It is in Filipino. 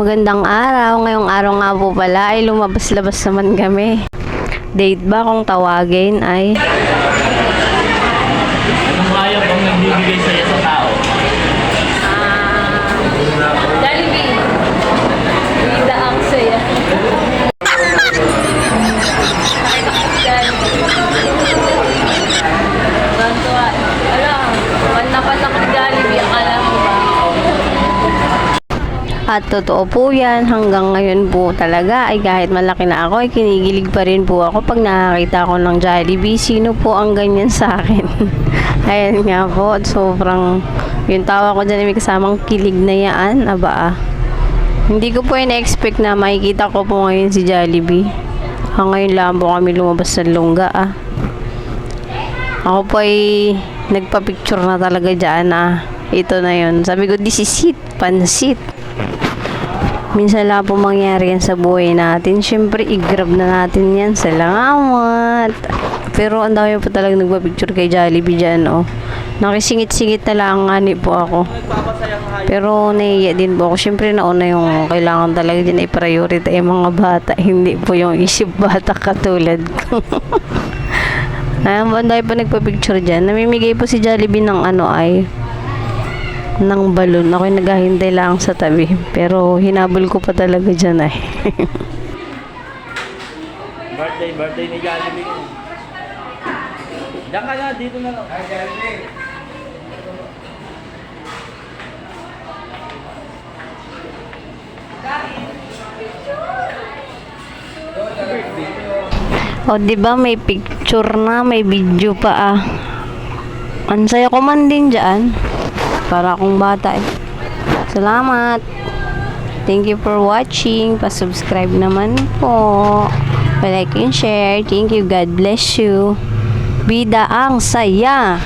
Magandang araw. Ngayong araw nga po pala ay lumabas-labas naman kami. Date ba kung tawagin ay Anong ayaw bang nagbibigay sa'yo sa tao? At totoo po yan, hanggang ngayon po talaga ay kahit malaki na ako, ay kinigilig pa rin po ako pag nakakita ko ng Jollibee. Sino po ang ganyan sa akin? Ayan nga po, sobrang yung tawa ko dyan ay may kasamang kilig na yan. Aba ah. Hindi ko po in-expect na makikita ko po ngayon si Jollibee. Hanggang ngayon lang po kami lumabas sa lungga ah. Ako po ay nagpa-picture na talaga dyan ah. Ito na yun. Sabi ko, this is it. Pansit. Minsan lang po mangyari yan sa buhay natin. Siyempre, i-grab na natin yan. Salamat. Pero ang dami po talaga nagpa-picture kay Jollibee dyan, oh. Nakisingit-singit na lang nga ni po ako. Pero naiya din po ako. Siyempre, nauna yung kailangan talaga din i-priority yung mga bata. Hindi po yung isip bata katulad ko. Ayan, ang dami po nagpa-picture dyan. Namimigay po si Jollibee ng ano ay ng balon. Ako'y naghahintay lang sa tabi. Pero hinabol ko pa talaga dyan ay. Birthday, birthday ni Jollibee. Diyan ka na, dito na lang. o, di ba may picture na, may video pa ah. Ang saya ko man din dyan. Para akong bata eh. Salamat. Thank you for watching. Pa-subscribe naman po. Pa-like and share. Thank you. God bless you. Bida ang saya.